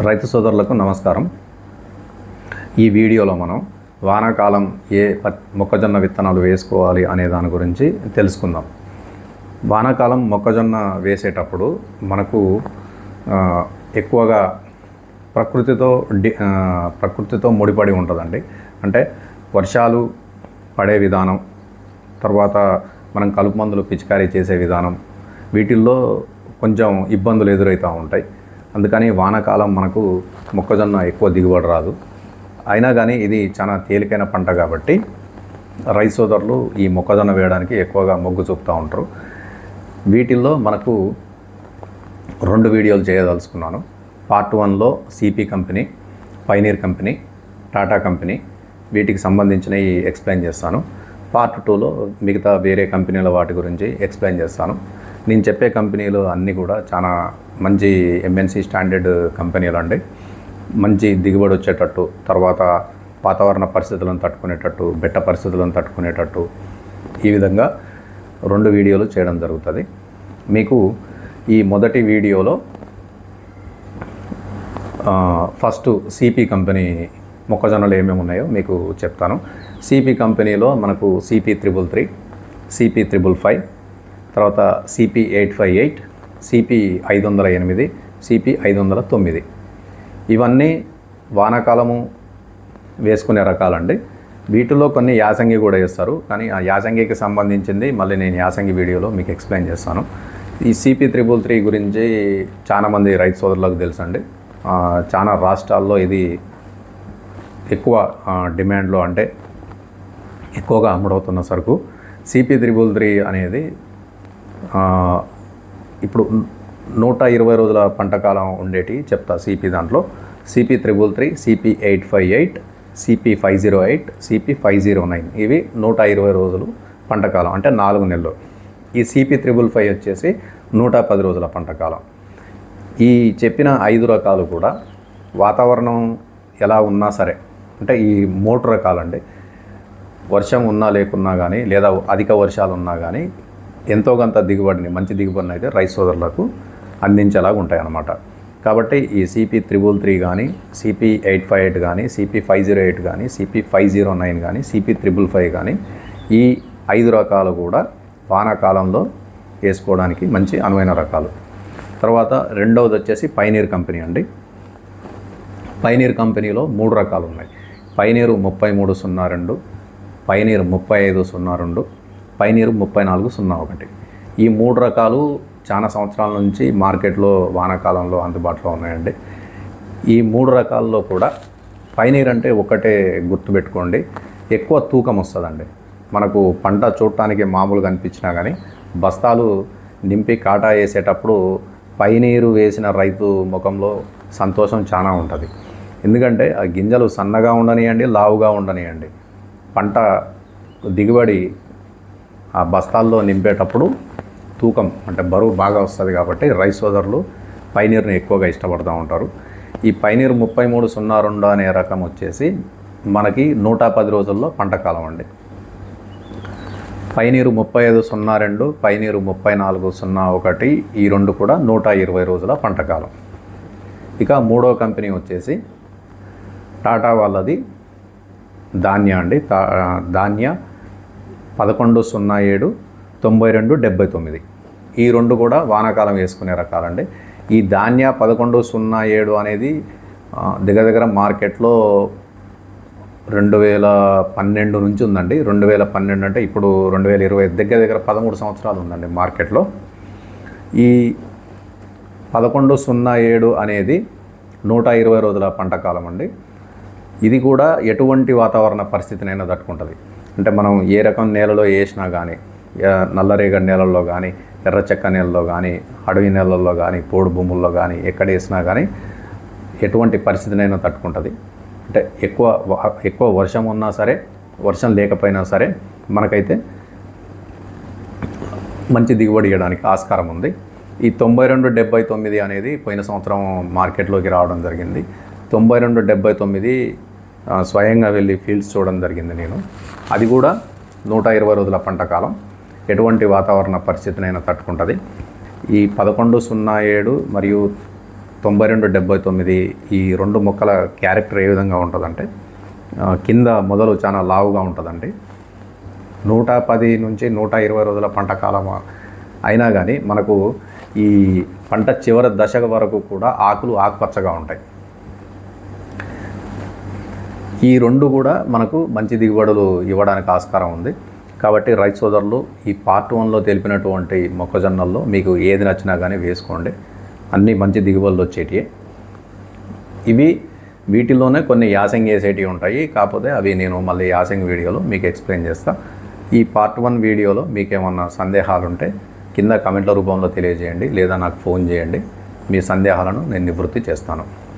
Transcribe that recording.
రైతు సోదరులకు నమస్కారం. ఈ వీడియోలో మనం వానాకాలం ఏ ప- మొక్కజొన్న విత్తనాలు వేసుకోవాలి అనే దాని గురించి తెలుసుకుందాం. వానాకాలం మొక్కజొన్న వేసేటప్పుడు మనకు ఎక్కువగా ప్రకృతితో డి ప్రకృతితో ముడిపడి ఉంటుందండి. అంటే వర్షాలు పడే విధానం తర్వాత మనం కలుపు మందులు పిచికారీ చేసే విధానం వీటిల్లో కొంచెం ఇబ్బందులు ఎదురవుతూ ఉంటాయి. అందుకని వానాకాలం మనకు మొక్కజొన్న ఎక్కువ దిగుబడి రాదు. అయినా కానీ ఇది చాలా తేలికైన పంట కాబట్టి రైస్ సోదరులు ఈ మొక్కజొన్న వేయడానికి ఎక్కువగా మొగ్గు చూపుతూ ఉంటారు. వీటిల్లో మనకు రెండు వీడియోలు చేయదలుచుకున్నాను. పార్ట్ వన్లో CP company Pioneer company Tata company వీటికి సంబంధించినవి ఎక్స్ప్లెయిన్ చేస్తాను. పార్ట్ టూలో మిగతా వేరే కంపెనీల వాటి గురించి ఎక్స్ప్లెయిన్ చేస్తాను. నేను చెప్పే కంపెనీలు అన్నీ కూడా చాలా మంచి ఎంఎన్సి స్టాండర్డ్ కంపెనీలు అండి మంచి దిగుబడి వచ్చేటట్టు తర్వాత వాతావరణ పరిస్థితులను తట్టుకునేటట్టు బెట్ట పరిస్థితులను తట్టుకునేటట్టు ఈ విధంగా రెండు వీడియోలు చేయడం జరుగుతుంది. మీకు ఈ మొదటి వీడియోలో ఫస్ట్ సిపి కంపెనీ మొక్కజొన్నలు ఏమేమి ఉన్నాయో మీకు చెప్తాను. సిపి కంపెనీలో మనకు CP triple three CP triple five తర్వాత CP eight five eight CP ఐదు వందల ఎనిమిది సిపి ఐదు వందల తొమ్మిది ఇవన్నీ వానాకాలము వేసుకునే రకాలండి. వీటిలో కొన్ని యాసంగి కూడా వేస్తారు. కానీ ఆ యాసంగికి సంబంధించింది మళ్ళీ నేను యాసంగి వీడియోలో మీకు ఎక్స్ప్లెయిన్ చేస్తాను. ఈ సిపి త్రిబుల్ త్రీ గురించి చాలామంది రైతు సోదరులకు తెలుసండి. చాలా రాష్ట్రాల్లో ఇది ఎక్కువ డిమాండ్లో అంటే ఎక్కువగా అమ్ముడవుతున్న సరుకు. సిపి త్రిబుల్ త్రీ అనేది ఇప్పుడు నూట ఇరవై రోజుల పంటకాలం ఉండేటి చెప్తా సిపి దాంట్లో. CP triple three CP eight five eight CP five zero eight CP five zero nine. ఇవి నూట ఇరవై రోజులు పంట కాలం అంటే నాలుగు నెలలు. ఈ సిపి త్రిబుల్ ఫైవ్ వచ్చేసి నూట పది రోజుల పంటకాలం. ఈ చెప్పిన ఐదు రకాలు కూడా వాతావరణం ఎలా ఉన్నా సరే అంటే ఈ మోటు రకాలండి వర్షం ఉన్నా లేకున్నా కానీ లేదా అధిక వర్షాలు ఉన్నా కానీ ఎంతో కొంత దిగుబడిని మంచి దిగుబడిని అయితే రైస్ సోదరులకు అందించేలాగా ఉంటాయన్నమాట. కాబట్టి ఈ సిపి త్రిబుల్ త్రీ కానీ సిపి ఎయిట్ ఫైవ్ ఎయిట్ కానీ సిపి ఫైవ్ జీరో ఎయిట్ కానీ సిపి ఫైవ్ జీరో నైన్ కానీ సిపి త్రిబుల్ ఫైవ్ కానీ ఈ ఐదు రకాలు కూడా వానాకాలంలో వేసుకోవడానికి మంచి అనువైన రకాలు. తర్వాత రెండవది వచ్చేసి పైనీర్ కంపెనీ అండి. పైనీర్ కంపెనీలో మూడు రకాలు ఉన్నాయి. పైనీరు ముప్పై మూడు సున్నా రెండు పైనీరు ముప్పై ఐదు సున్నా రెండు పైనీరు ముప్పై నాలుగు సున్నా ఒకటి. ఈ మూడు రకాలు చాలా సంవత్సరాల నుంచి మార్కెట్లో వానాకాలంలో అందుబాటులో ఉన్నాయండి. ఈ మూడు రకాల్లో కూడా పైనీర్ అంటే ఒకటే గుర్తుపెట్టుకోండి ఎక్కువ తూకం వస్తుందండి. మనకు పంట చూడటానికి మామూలుగా అనిపించినా కానీ బస్తాలు నింపి కాటా వేసేటప్పుడు పైనీరు వేసిన రైతు ముఖంలో సంతోషం చాలా ఉంటుంది. ఎందుకంటే ఆ గింజలు సన్నగా ఉండనియండి లావుగా ఉండనియండి. పంట దిగుబడి ఆ బస్తాల్లో నింపేటప్పుడు తూకం అంటే బరువు బాగా వస్తుంది కాబట్టి రైస్ సోదరులు పైనీర్ని ఎక్కువగా ఇష్టపడుతూ ఉంటారు. ఈ పైనీర్ ముప్పై మూడు సున్నా రెండు అనే రకం వచ్చేసి మనకి నూట పది రోజుల్లో పంట కాలం అండి. పైనీరు ముప్పై ఐదు సున్నా రెండు పైనీరు ముప్పై నాలుగు సున్నా ఒకటి ఈ రెండు కూడా నూట ఇరవై రోజుల పంటకాలం ఇక మూడో కంపెనీ వచ్చేసి టాటా వాళ్ళది ధాన్య అండి. తా- ధాన్య పదకొండు సున్నా ఏడు తొంభై రెండు డెబ్బై తొమ్మిది. ఈ రెండు కూడా వానాకాలం వేసుకునే రకాలండి. ఈ ధాన్య పదకొండు సున్నా ఏడు అనేది దగ్గర దగ్గర మార్కెట్లో రెండు వేల పన్నెండు నుంచి ఉందండి. రెండు వేల పన్నెండు అంటే ఇప్పుడు రెండు వేల ఇరవై దగ్గర దగ్గర పదమూడు సంవత్సరాలు ఉందండి మార్కెట్లో. ఈ పదకొండు సున్నా ఏడు అనేది నూట ఇరవై రోజుల పంట కాలం అండి ఇది కూడా ఎటువంటి వాతావరణ పరిస్థితినైనా తట్టుకుంటుంది. అంటే మనం ఏ రకం నేలలో వేసినా కానీ నల్లరేగడి నేలల్లో కానీ ఎర్ర చెక్క నేలలో కానీ అడవి నేలల్లో కానీ పోడు భూముల్లో కానీ ఎక్కడ వేసినా కానీ ఎటువంటి పరిస్థితినైనా తట్టుకుంటుంది. అంటే ఎక్కువ ఎక్కువ వర్షం ఉన్నా సరే వర్షం లేకపోయినా సరే మనకైతే మంచి దిగుబడి ఇవ్వడానికి ఆస్కారం ఉంది. ఈ తొంభై రెండు డెబ్బై తొమ్మిది అనేది పోయిన సంవత్సరం మార్కెట్లోకి రావడం జరిగింది. తొంభై రెండు డెబ్బై తొమ్మిది స్వయంగా వెళ్ళి ఫీల్డ్స్ చూడడం జరిగింది నేను. అది కూడా నూట ఇరవై రోజుల పంట కాలం. ఎటువంటి వాతావరణ పరిస్థితినైనా తట్టుకుంటుంది. ఈ పదకొండు సున్నా ఏడు మరియు తొంభై రెండు డెబ్బై తొమ్మిది ఈ రెండు మొక్కల క్యారెక్టర్ ఏ విధంగా ఉంటుందంటే కింద మొదలు చాలా లావుగా ఉంటుందండి. నూట పది నుంచి నూట ఇరవై రోజుల పంట కాలం అయినా కానీ మనకు ఈ పంట చివరి దశ వరకు కూడా ఆకులు ఆకుపచ్చగా ఉంటాయి. ఈ రెండు కూడా మనకు మంచి దిగుబడులు ఇవ్వడానికి ఆస్కారం ఉంది. కాబట్టి రైతు సోదరులు ఈ పార్ట్ వన్లో తెలిపినటువంటి మొక్కజొన్నల్లో మీకు ఏది నచ్చినా కానీ వేసుకోండి. అన్నీ మంచి దిగుబడులు వచ్చేటివి ఇవి వీటిలోనే కొన్ని యాసంగ్ వేసేటివి ఉంటాయి. కాకపోతే అవి నేను మళ్ళీ యాసంగ్ వీడియోలో మీకు ఎక్స్ప్లెయిన్ చేస్తా. ఈ పార్ట్ వన్ వీడియోలో మీకు ఏమన్నా సందేహాలు ఉంటే కింద కమెంట్ల రూపంలో తెలియజేయండి. లేదా నాకు ఫోన్ చేయండి. మీ సందేహాలను నేను నివృత్తి చేస్తాను.